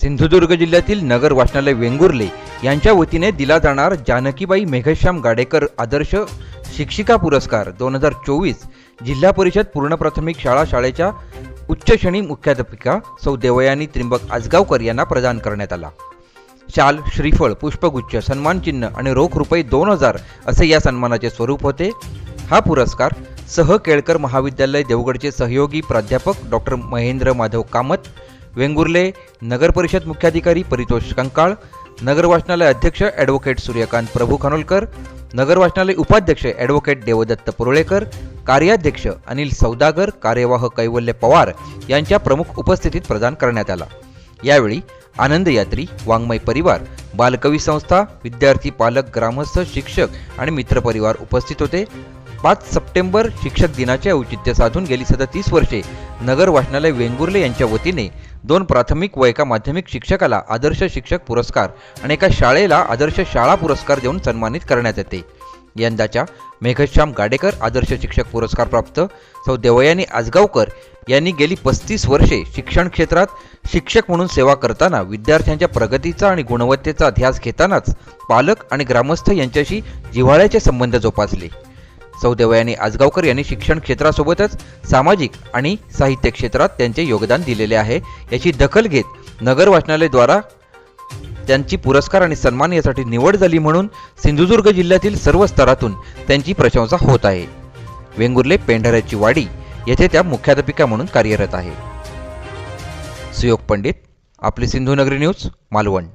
सिंधुदुर्ग जिल्ह्यातील नगर वाचनालय वेंगुर्ले यांच्या वतीने दिला जाणार जानकीबाई मेघश्याम गाडेकर आदर्श शिक्षिका पुरस्कार दोन हजार चोवीस जिल्हा परिषद पूर्ण प्राथमिक शाळा शाळेच्या उच्च श्रेणी मुख्याध्यापिका सौ देवयानी त्रिंबक आजगावकर यांना प्रदान करण्यात आला. शाल श्रीफळ पुष्पगुच्छ सन्मानचिन्ह आणि रोख रुपये दोन हजार असे या सन्मानाचे स्वरूप होते. हा पुरस्कार सह केळकर महाविद्यालय देवगडचे सहयोगी प्राध्यापक डॉक्टर महेंद्र माधव कामत वेंगुर्ले नगर परिषद मुख्याधिकारी परितोष कंकाळ नगर वाचनालय अध्यक्ष ॲडव्होकेट सूर्यकांत प्रभू खानोलकर नगर वाचनालय उपाध्यक्ष ॲडव्होकेट देवदत्त पुरळेकर कार्याध्यक्ष अनिल सौदागर कार्यवाह कैवल्य पवार यांच्या प्रमुख उपस्थितीत प्रदान करण्यात आला. यावेळी आनंदयात्री वाङ्मय परिवार बालकवी संस्था विद्यार्थी पालक ग्रामस्थ शिक्षक आणि मित्रपरिवार उपस्थित होते. पाच सप्टेंबर शिक्षक दिनाचे औचित्य साधून गेली सदतीस वर्षे. नगर वाचनालय वेंगुर्ले यांच्या वतीने दोन प्राथमिक व एका माध्यमिक शिक्षकाला आदर्श शिक्षक पुरस्कार आणि एका शाळेला आदर्श शाळा पुरस्कार देऊन सन्मानित करण्यात येते. यंदाच्या मेघश्याम गाडेकर आदर्श शिक्षक पुरस्कार प्राप्त. सौ देवयानी आजगावकर यांनी गेली पस्तीस वर्षे शिक्षण क्षेत्रात शिक्षक म्हणून सेवा करताना विद्यार्थ्यांच्या प्रगतीचा आणि गुणवत्तेचा ध्यास घेतानाच पालक आणि ग्रामस्थ यांच्याशी जिव्हाळ्याचे संबंध जोपासले. सौदेवयानी आजगावकर यांनी शिक्षण क्षेत्रासोबतच सामाजिक आणि साहित्य क्षेत्रात त्यांचे योगदान दिलेले आहे. याची दखल घेत नगर वाचनालयद्वारा त्यांची पुरस्कार आणि सन्मान यासाठी निवड झाली म्हणून सिंधुदुर्ग जिल्ह्यातील सर्व स्तरातून त्यांची प्रशंसा होत आहे. वेंगुर्ले पेंढाऱ्याची वाडी येथे त्या मुख्याध्यापिका म्हणून कार्यरत आहे. सुयोग पंडित आपली सिंधुनगरी न्यूज मालवण.